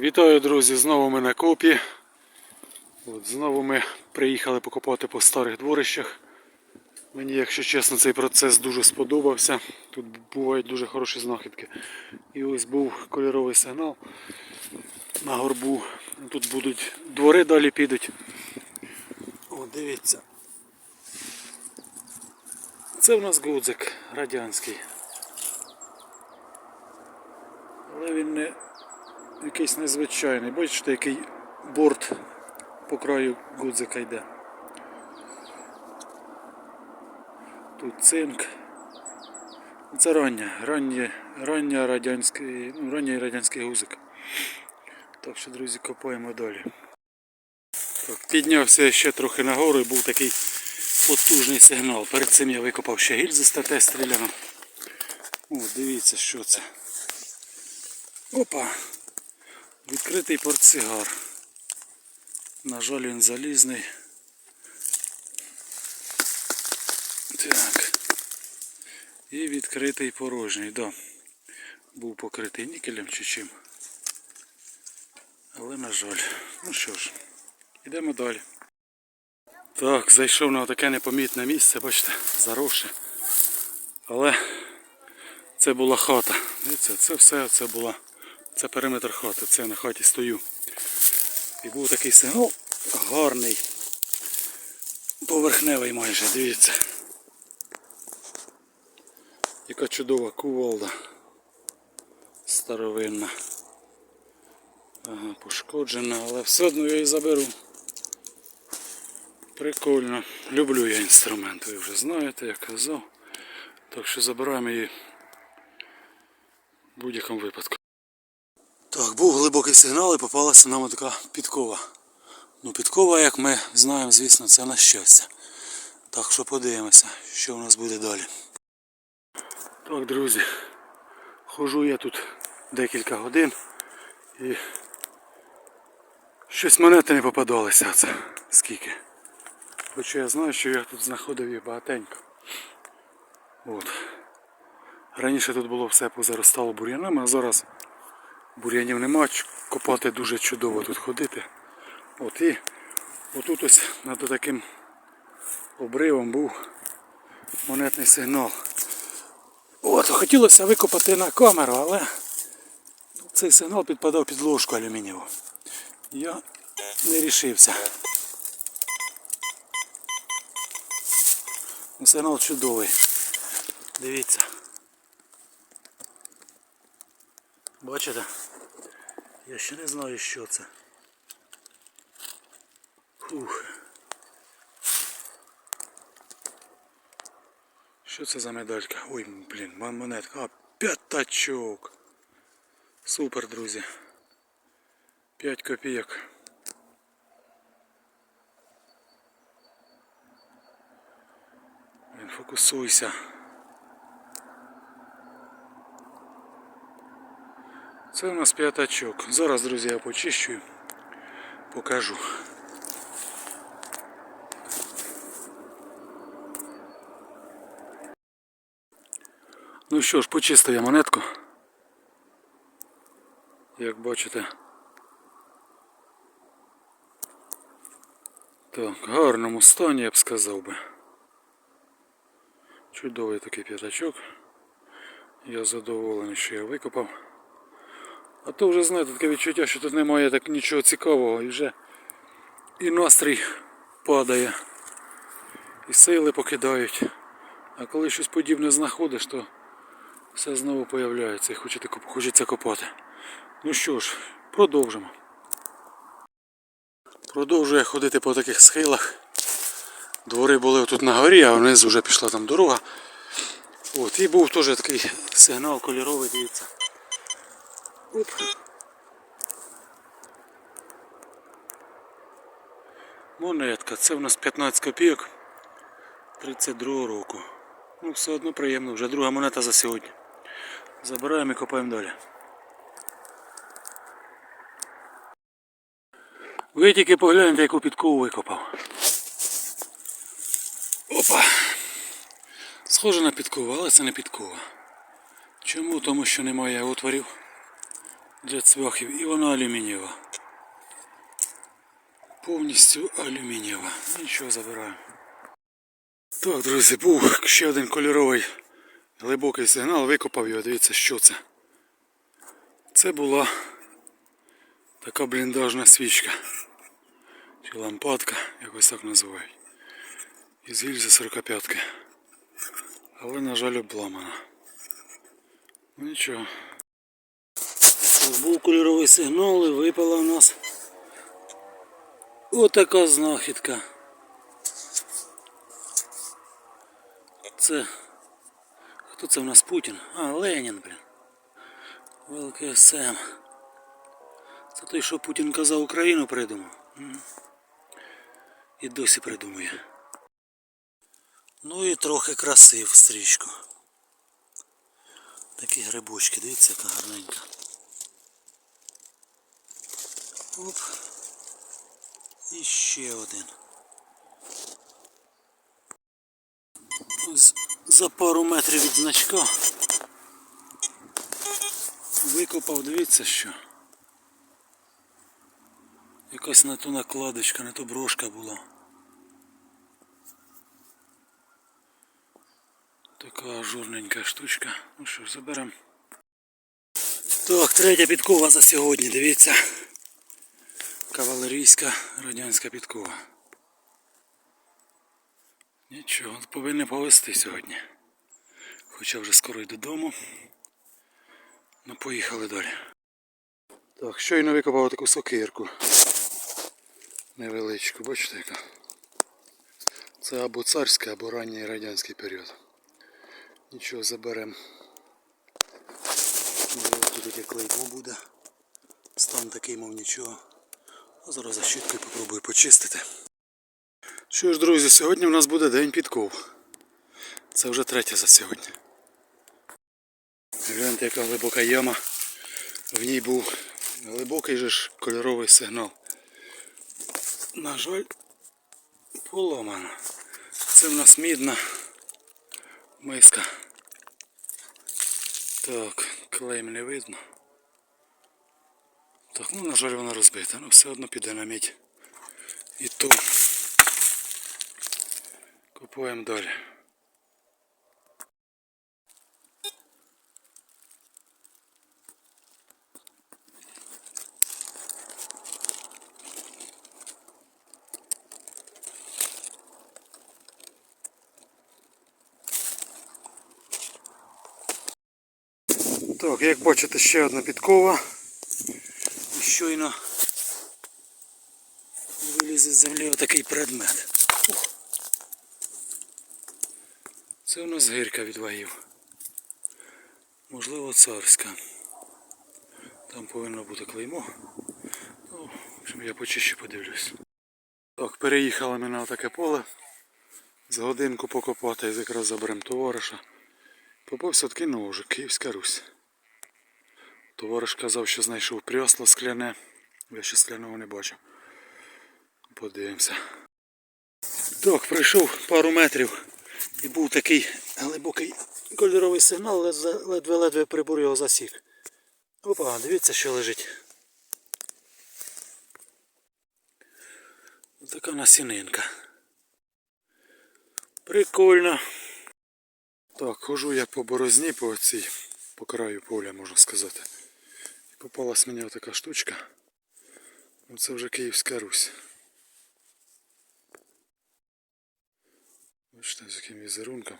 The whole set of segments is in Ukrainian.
Вітаю, друзі! Знову ми на копі. От, знову ми приїхали покопати по старих дворищах. Мені, якщо чесно, цей процес дуже сподобався. Тут бувають дуже хороші знахідки. І ось був кольоровий сигнал на горбу. Тут будуть двори далі підуть. О, дивіться. Це в нас гудзик радянський. Але він не якийсь незвичайний. Бачите, який борт по краю гудзика йде. Тут цинк. Це рання, рання, рання радянський, ну, ранній радянський гузик. Так що, друзі, копаємо далі. Так, піднявся ще трохи нагору і був такий потужний сигнал. Перед цим я викопав ще гільзи з ТТ стріляно. О, дивіться, що це. Опа! Відкритий портсигар. На жаль, він залізний. Так. І відкритий порожній, да. Був покритий нікелем чи чим. Але на жаль. Ну що ж, йдемо далі. Так, зайшов на таке непомітне місце, бачите, заросше. Але це була хата. Дивіться, це все це була. Це периметр хати, це на хаті стою. І був такий сигнал гарний. Поверхневий майже, дивіться. Яка чудова кувалда. Старовинна. Ага, пошкоджена, але все одно я її заберу. Прикольно. Люблю я інструмент, ви вже знаєте, я казав. Так що забираємо її в будь-якому випадку. Так, був глибокий сигнал і попалася нам така підкова. Ну, підкова, як ми знаємо, звісно, це на щастя. Так що подивимося, що у нас буде далі. Так, друзі, хожу я тут декілька годин і щось монети не попадалися. Це скільки. Хоча я знаю, що я тут знаходив їх багатенько. От. Раніше тут було все позаростало бур'янами, а зараз бур'янів нема, копати дуже чудово тут ходити. От і отут ось над таким обривом був монетний сигнал. От, хотілося викопати на камеру, але цей сигнал підпадав під ложку алюмінієву. Я не рішився. Сигнал чудовий. Дивіться. Бачите? Я ще не знаю, що це. Фух. Що це за медалька? Ой, блін, мон- монетка. А, п'ятачок. Супер, друзі. 5 копійок. Блін, фокусуйся. Це у нас п'ятачок. Зараз, друзі, я почищу. Покажу. Ну що ж, почистив я монетку. Як бачите. Так, в гарному стані я б сказав би. Чудовий такий п'ятачок. Я задоволений, що я викопав. А то вже знаєте таке відчуття, що тут немає так нічого цікавого і вже і настрій падає, і сили покидають. А коли щось подібне знаходиш, то все знову появляється і хочеться копати. Ну що ж, продовжимо. Продовжую ходити по таких схилах. Двори були тут на горі, а внизу вже пішла там дорога. От, і був теж такий сигнал кольоровий, дивіться. Монетка, це у нас 15 копійок 32 року. Ну, все одно приємно, вже друга монета за сьогодні. Забираємо і копаємо далі. Ви тільки погляньте, яку підкову викопав. Опа! Схоже на підкову, але це не підкова. Чому? Тому що немає отворів. Для цвяхів і вона алюмінієва. Повністю алюмінієва. Нічого забираємо. Так, друзі, був ще один кольоровий глибокий сигнал, викопав його, дивіться, що це. Це була така бліндажна свічка. Чи лампадка, якось так називають. Із гільзи 45-ки. Але, на жаль, обламана. Ну нічого. Був кольоровий сигнал і випала у нас отака знахідка. Це. Хто це в нас Путін? А, Ленін, блін. Великий СМ. Це той, що Путін казав Україну придумав. І досі придумує. Ну і трохи красив стрічку. Такі грибочки, дивіться, яка гарненька. Оп. І ще один. За пару метрів від значка. Викопав, дивіться що. Якась не то накладочка, не то брошка була. Така ажурненька штучка. Ну що ж, заберемо. Так, третя підкова за сьогодні, дивіться. Кавалерійська радянська підкова. Нічого, повинні повезти сьогодні. Хоча вже скоро й додому. Ну поїхали далі. Так, щойно викопав таку сокирку. Невеличку, бачите яка? Це або царська, або ранній радянський період. Нічого заберемо. Тут таке клеймо буде. Стан такий, мов нічого. Зараз за щіткою попробую почистити. Що ж, друзі, сьогодні в нас буде день підков. Це вже третя за сьогодні. Гляньте, яка глибока яма. В ній був глибокий же ж кольоровий сигнал. На жаль, поламано. Це в нас мідна миска. Так, клейм не видно. Так, ну на жаль вона розбита, але все одно піде на мідь. І то купуємо далі. Так, як бачите, ще одна підкова. Щойно виліз із землі отакий предмет. Це у нас гирка від вагів. Можливо царська. Там повинно бути клеймо. Ну, в общем, я почище подивлюсь. Так, переїхали ми на таке поле. За годинку покопати якраз заберемо товариша. Попався такий ножик, Київська Русь. Товариш казав, що знайшов прясло скляне. Я ще скляного не бачив. Подивимося. Так, пройшов пару метрів і був такий глибокий кольоровий сигнал, ледве- ледве-ледве прибор його засік. Опа, дивіться, що лежить. Така насінинка. Прикольно. Так, хожу я по борозні, по цій, по краю поля, можна сказати. Попалась мені отака штучка. Ну, Це вже Київська Русь. Бачите, з яким візерунком.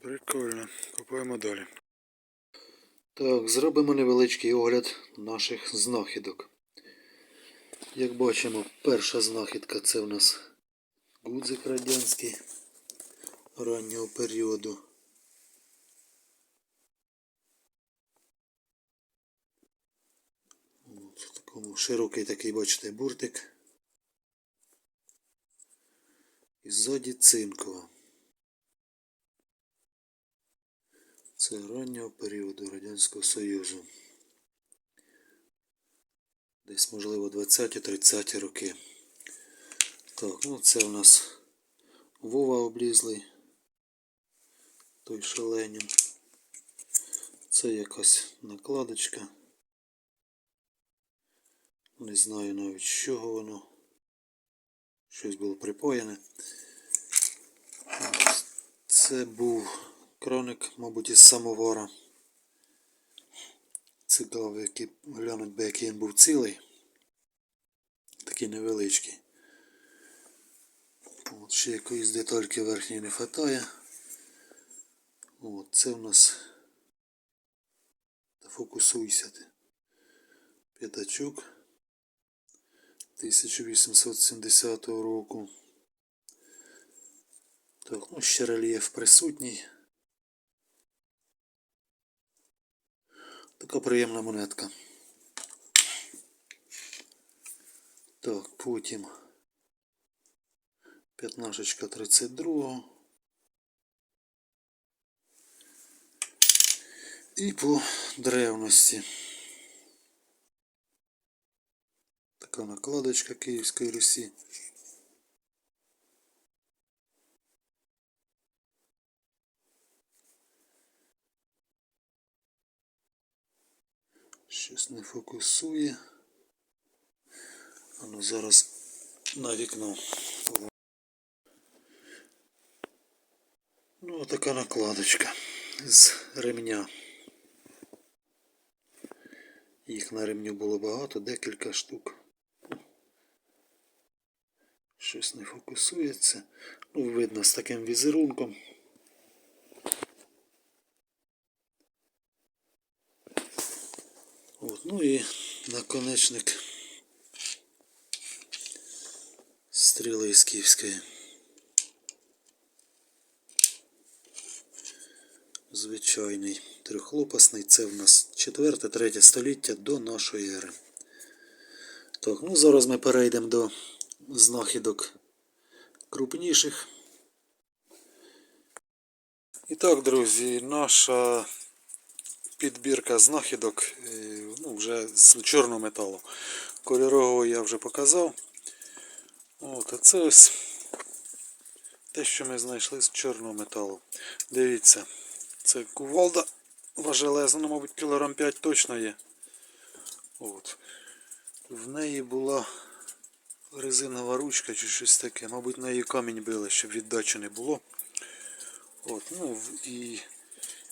Прикольно. Купуємо далі. Так, зробимо невеличкий огляд наших знахідок. Як бачимо, перша знахідка це в нас гудзик радянський раннього періоду. От, в такому широкий такий, бачите, буртик. І ззаді цинкова. Це раннього періоду Радянського Союзу. Десь, можливо, 20-30 роки. Так, ну це у нас Вова облізлий. той шаленім. Це якась накладочка. Не знаю навіть з чого воно. Щось було припоєне. Це був краник, мабуть, із самовара. Цікаво, який, глянуть би, який він був цілий. Такий невеличкий. От, ще якоїсь детальки верхньої не вистачає. От, це у нас та фокусуйся ти. П'ятачок 1870 року. Так, ну ще рельєф присутній. Така приємна монетка. Так, потім п'ятнашечка 32. І по древності. Така накладочка Київської Русі. Щось не фокусує. А ну зараз на вікно. Ну, така накладочка з ремня. Їх на ремню було багато, декілька штук. Щось не фокусується. Ну, видно з таким візерунком. От, ну і наконечник стріли із Київської. Звичайний трьохлопасний. Це в нас 4-3 століття до нашої ери. Так, ну зараз ми перейдемо до знахідок крупніших. І так, друзі, наша підбірка знахідок е, ну, вже з чорного металу. Кольорового я вже показав. От, а це ось те, що ми знайшли з чорного металу. Дивіться, це кувалда важелезна, мабуть, кілограм 5 точно є. От. В неї була резинова ручка чи щось таке. Мабуть, на її камінь били, щоб віддачі не було. От, ну, і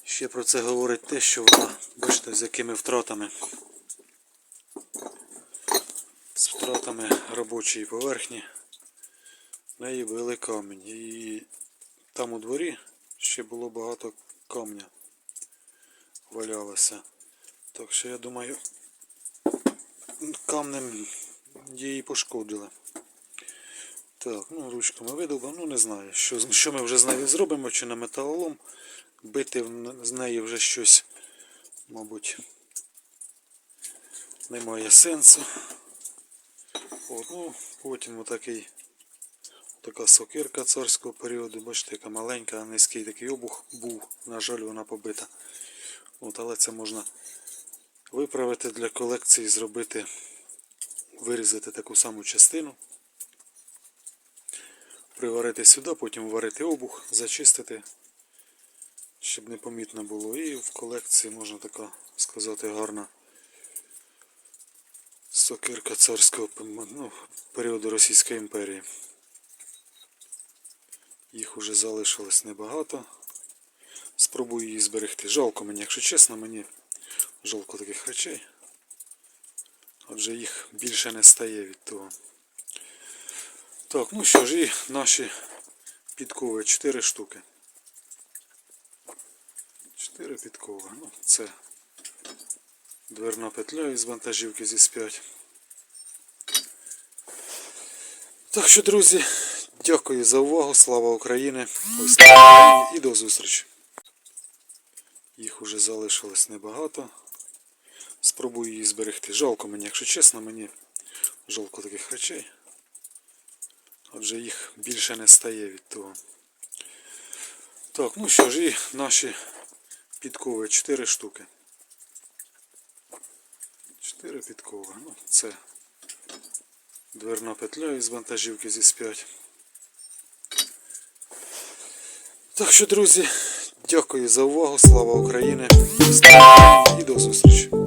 ще про це говорить те, що вона, бачите, з якими втратами. З втратами робочої поверхні. В неї били камінь. І там у дворі ще було багато камня валялося. Так що я думаю, камнем її пошкодили. Так, ну ручку ми видобуємо, ну не знаю, що, що ми вже з нею зробимо, чи на металолом. Бити з неї вже щось, мабуть, немає сенсу. От, ну, потім отакий, така сокирка царського періоду, бачите, яка маленька, низький такий обух був, на жаль, вона побита. От, але це можна виправити для колекції, зробити, вирізати таку саму частину приварити сюди, потім варити обух, зачистити, щоб непомітно було. І в колекції можна така сказати гарна сокирка царського ну, періоду Російської імперії. Їх уже залишилось небагато. Спробую її зберегти. Жалко мені, якщо чесно, мені жалко таких речей. Адже їх більше не стає від того. Так, ну що ж, і наші підкови 4 штуки. 4 підкови. Ну, це дверна петля із вантажівки зі 5. Так що, друзі, дякую за увагу. Слава Україні! Ой, слава Україні і до зустрічі. Їх уже залишилось небагато. Спробую її зберегти. Жалко мені, якщо чесно, мені жалко таких речей. Адже їх більше не стає від того. Так, ну що ж, і наші підкови 4 штуки. 4 підкови. Ну, це дверна петля із вантажівки зі 5. Так що, друзі, Дякую за увагу. Слава Україні! І до зустрічі!